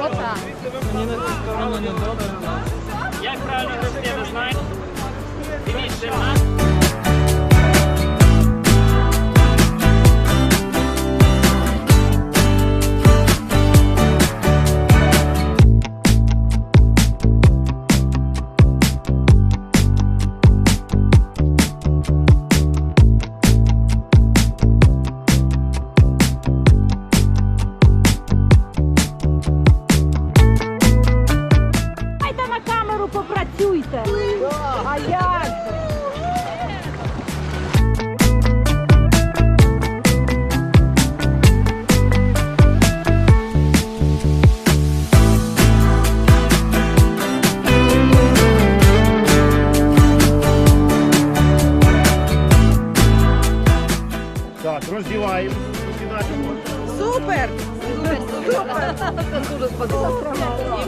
Отак. Як правильно гребти, не знаєте? Попрацюйте. А як? же? Так, роздіваємо. Супер! Супер! Дуже сподобалося.